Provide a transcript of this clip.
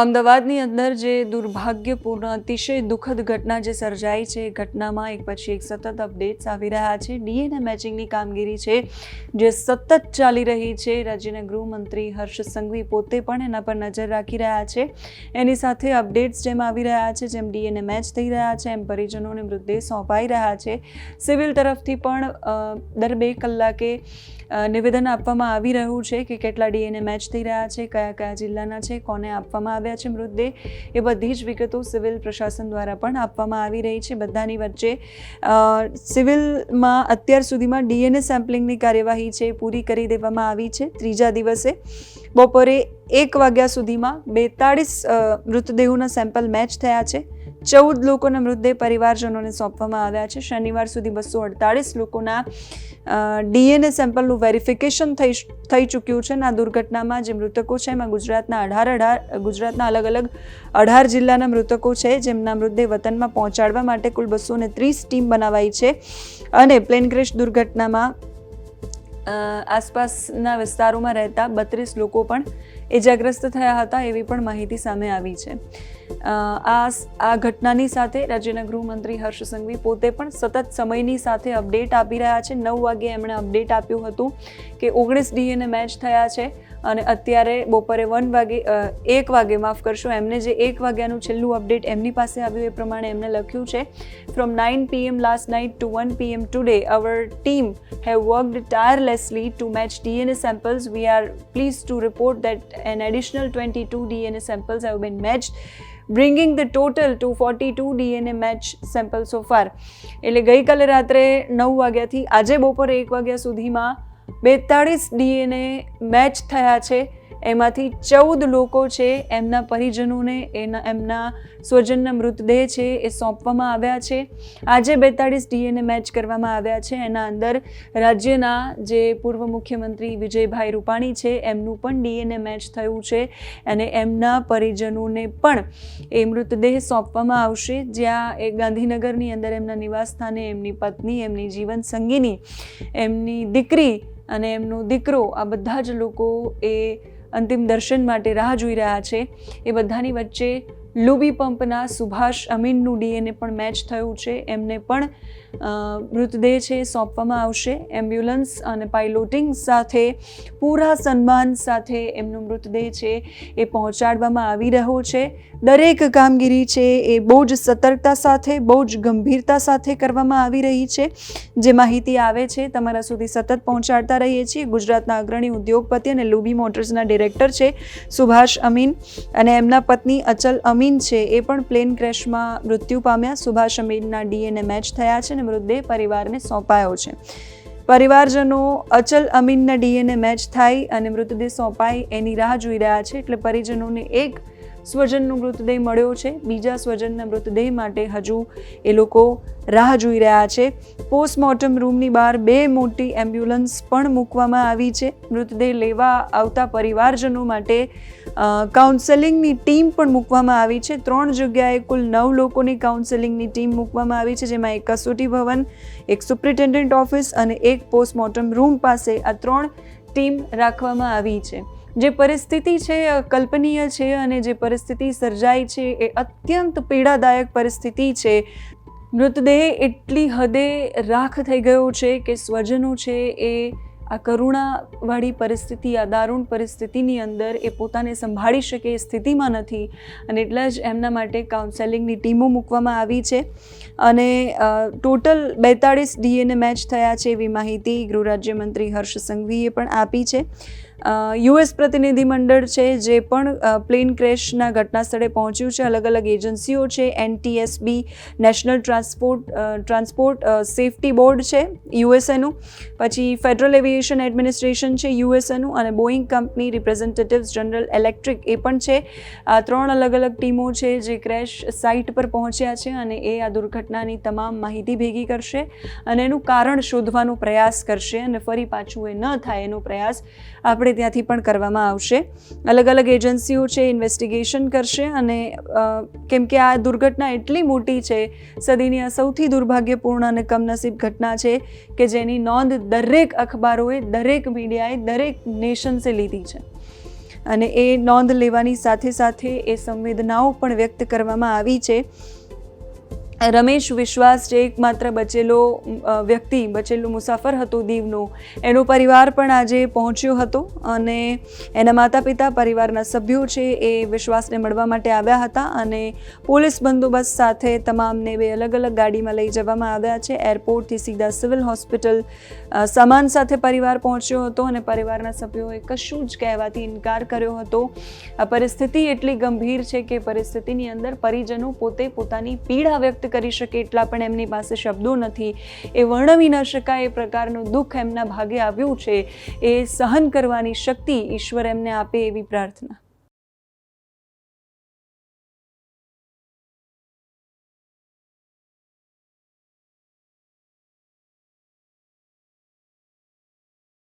અમદાવાદની અંદર જે દુર્ભાગ્યપૂર્ણ, અતિશય દુઃખદ ઘટના જે સર્જાઈ છે, એ ઘટનામાં એક પછી એક સતત અપડેટ્સ આવી રહ્યા છે. ડીએનએ મેચિંગની કામગીરી છે, જે સતત ચાલી રહી છે. રાજ્યના ગૃહમંત્રી હર્ષ સંઘવી પોતે પણ એના પર નજર રાખી રહ્યા છે. એની સાથે અપડેટ્સ જેમ આવી રહ્યા છે, જેમ ડીએનએ મેચ થઈ રહ્યા છે, એમ પરિજનોને મૃતદેહ સોંપાઈ રહ્યા છે. સિવિલ તરફથી પણ દર બે કલાકે નિવેદન આપવામાં આવી રહ્યું છે કે કેટલા ડીએનએ મેચ થઈ રહ્યા છે કયા કયા જિલ્લાના છે, કોને આપવામાં આવ્યા છે મૃતદેહ, એ બધી જ વિગતો સિવિલ પ્રશાસન દ્વારા પણ આપવામાં આવી રહી છે. બધાની વચ્ચે સિવિલમાં અત્યાર સુધીમાં ડીએનએ સેમ્પલિંગની કાર્યવાહી છે પૂરી કરી દેવામાં આવી છે. ત્રીજા દિવસે બપોરે એક વાગ્યા સુધીમાં બેતાળીસ મૃતદેહોના સેમ્પલ મેચ થયા છે. ચૌદ લોકોના મૃતદેહ પરિવારજનોને સોંપવામાં આવ્યા છે. શનિવાર સુધી બસો અડતાળીસ લોકોના ડીએનએ સેમ્પલનું વેરિફિકેશન થઈ થઈ ચૂક્યું છે. અને આ દુર્ઘટનામાં જે મૃતકો છે, એમાં ગુજરાતના અઢાર અઢાર, ગુજરાતના અલગ અલગ અઢાર જિલ્લાના મૃતકો છે, જેમના મૃતદેહ વતનમાં પહોંચાડવા માટે કુલ બસો ત્રીસ ટીમ બનાવાઈ છે. અને પ્લેન ક્રેશ દુર્ઘટનામાં આસપાસના વિસ્તારોમાં રહેતા બત્રીસ લોકો પણ ઇજાગ્રસ્ત થયા હતા એવી પણ માહિતી સામે આવી છે. આ આ ઘટનાની સાથે રાજ્યના ગૃહમંત્રી હર્ષ સંઘવી પોતે પણ સતત સમયની સાથે અપડેટ આપી રહ્યા છે. નવ વાગે એમણે અપડેટ આપ્યું હતું કે ઓગણીસ ડીએને મેચ થયા છે. અને અત્યારે બપોરે વન વાગે એક વાગે માફ કરશો એમને જે એક વાગ્યાનું છેલ્લું અપડેટ એમની પાસે આવ્યું એ પ્રમાણે એમને લખ્યું છે from nine PM last night to one PM today our team have worked tirelessly to match DNA samples. We are pleased to report that an additional 22 DNA samples have been matched. bringing the total to 42 DNA match samples so far. એટલે ગઈકાલે રાત્રે નવ વાગ્યાથી આજે બપોરે એક વાગ્યા સુધીમાં બેતાળીસ ડીએનએ મેચ થયા છે. એમાંથી ચૌદ લોકો છે, એમના પરિજનોને એના, એમના સ્વજનના મૃતદેહ છે એ સોંપવામાં આવ્યા છે. આજે બેતાળીસ ડીએનએ મેચ કરવામાં આવ્યા છે. એના અંદર રાજ્યના જે પૂર્વ મુખ્યમંત્રી વિજયભાઈ રૂપાણી છે, એમનું પણ ડીએનએ મેચ થયું છે અને એમના પરિજનોને પણ એ મૃતદેહ સોંપવામાં આવશે. જ્યાં એ ગાંધીનગરની અંદર એમના નિવાસસ્થાને એમની પત્ની, એમની જીવન સંગીની, એમની દીકરી અને એમનો દીકરો, આ બધા જ લોકો એ અંતિમ દર્શન માટે રાહ જોઈ રહ્યા છે. એ બધાની વચ્ચે લુબી પંપના સુભાષ અમીનનું ડીએનએ પણ મેચ થયું છે. એમને પણ મૃતદેહ છે સોંપવામાં આવશે. એમ્બ્યુલન્સ અને પાઇલોટિંગ સાથે, પૂરા સન્માન સાથે એમનો મૃતદેહ છે એ પહોંચાડવામાં આવી રહ્યો છે. દરેક કામગીરી છે એ બહુ જ સતર્કતા સાથે બહુ જ ગંભીરતા સાથે કરવામાં આવી રહી છે. જે માહિતી આવે છે, તમારા સુધી સતત પહોંચાડતા રહીએ છીએ. ગુજરાતના અગ્રણી ઉદ્યોગપતિ અને લુબી મોટર્સના ડિરેક્ટર છે સુભાષ અમીન અને એમના પત્ની અચલ અમીન. છે એ પણ પ્લેન ક્રેશમાં મૃત્યુ પામ્યા. સુભાષ અમીનના ડીએનએ મેચ થયા છે અને મૃતદેહ પરિવારને સોંપાયો છે. પરિવારજનો અચલ અમીનના ડીએનએ મેચ થાય અને મૃતદેહ સોંપાય એની રાહ જોઈ રહ્યા છે એટલે પરિજનોને એક સ્વજનનો મૃતદેહ મળ્યો છે. બીજા સ્વજનના મૃતદેહ માટે હજુ એ લોકો રાહ જોઈ રહ્યા છે. પોસ્ટમોર્ટમ રૂમની બહાર બે મોટી એમ્બ્યુલન્સ પણ મૂકવામાં આવી છે. મૃતદેહ લેવા આવતા પરિવારજનો માટે કાઉન્સેલિંગની ટીમ પણ મૂકવામાં આવી છે. ત્રણ જગ્યાએ કુલ નવ લોકોની કાઉન્સેલિંગની ટીમ મૂકવામાં આવી છે, જેમાં એક કસોટી ભવન, એક સુપ્રિન્ટેન્ડન્ટ ઓફિસ અને એક પોસ્ટમોર્ટમ રૂમ પાસે આ ત્રણ ટીમ રાખવામાં આવી છે. જે પરિસ્થિતિ છે કલ્પનીય છે અને જે પરિસ્થિતિ સર્જાઈ છે એ અત્યંત પીડાદાયક પરિસ્થિતિ છે. મૃતદેહ એટલી હદે રાખ થઈ ગયો છે કે સ્વજનો છે એ આ કરુણાવાળી પરિસ્થિતિ, આ દારૂણ પરિસ્થિતિની અંદર એ પોતાને સંભાળી શકે એ સ્થિતિમાં નથી અને એટલા જ એમના માટે કાઉન્સેલિંગની ટીમો મૂકવામાં આવી છે. અને ટોટલ બેતાળીસ ડીએને મેચ થયા છે એવી માહિતી ગૃહ રાજ્યમંત્રી હર્ષ સંઘવીએ પણ આપી છે. યુએસ પ્રતિનિધિમંડળ છે જે પણ પ્લેન ક્રેશના ઘટના સ્થળે પહોંચ્યું છે. અલગ અલગ એજન્સીઓ છે. NTSB, national transport transport safety board છે, યુએસએનું. પછી ફેડરલ એવિએશન એડમિનિસ્ટ્રેશન છે, યુએસએનું. અને Boeing company representatives general electric એ પણ છે. ત્રણ અલગ અલગ ટીમો છે જે ક્રેશ સાઇટ પર પહોંચ્યા છે અને એ આ દુર્ઘટનાની તમામ માહિતી ભેગી કરશે અને એનું કારણ શોધવાનો પ્રયાસ કરશે અને ફરી પાછું એ ન થાય એનો પ્રયાસ આપણે ત્યાંથી પણ કરવામાં આવશે. અલગ અલગ એજન્સીઓ છે ઇન્વેસ્ટિગેશન કરશે અને કેમ કે આ દુર્ઘટના એટલી મોટી છે, સદીની આ સૌથી દુર્ભાગ્યપૂર્ણ અને કમનસીબ ઘટના છે કે જેની નોંધ દરેક અખબારોએ, દરેક મીડિયાએ, દરેક નેશન્સે લીધી છે. અને એ નોંધ લેવાની સાથે સાથે એ સંવેદનાઓ પણ વ્યક્ત કરવામાં આવી છે. રમેશ વિશ્વાસ જે એકમાત્ર બચેલો વ્યક્તિ, બચેલો મુસાફર હતો દીવનો, એનો પરિવાર પણ આજે પહોંચ્યો હતો અને એના માતા પિતા પરિવારના સભ્યો છે એ વિશ્વાસને મળવા માટે આવ્યા હતા અને પોલીસ બંદોબસ્ત સાથે તમામને બે અલગ અલગ ગાડીમાં લઈ જવામાં આવ્યા છે. એરપોર્ટથી સીધા સિવિલ હોસ્પિટલ સામાન સાથે પરિવાર પહોંચ્યો હતો અને પરિવારના સભ્યોએ કશું જ કહેવાથી ઇનકાર કર્યો હતો. આ પરિસ્થિતિ એટલી ગંભીર છે કે પરિસ્થિતિની અંદર પરિજનો પોતે પોતાની પીડા કરી શકે એટલા પણ એમની પાસે શબ્દો નથી. એ વર્ણવી ન શકાય, એ પ્રકારનું દુઃખ એમના ભાગે આવ્યું છે. એ સહન કરવાની શક્તિ ઈશ્વર એમને આપે એવી પ્રાર્થના.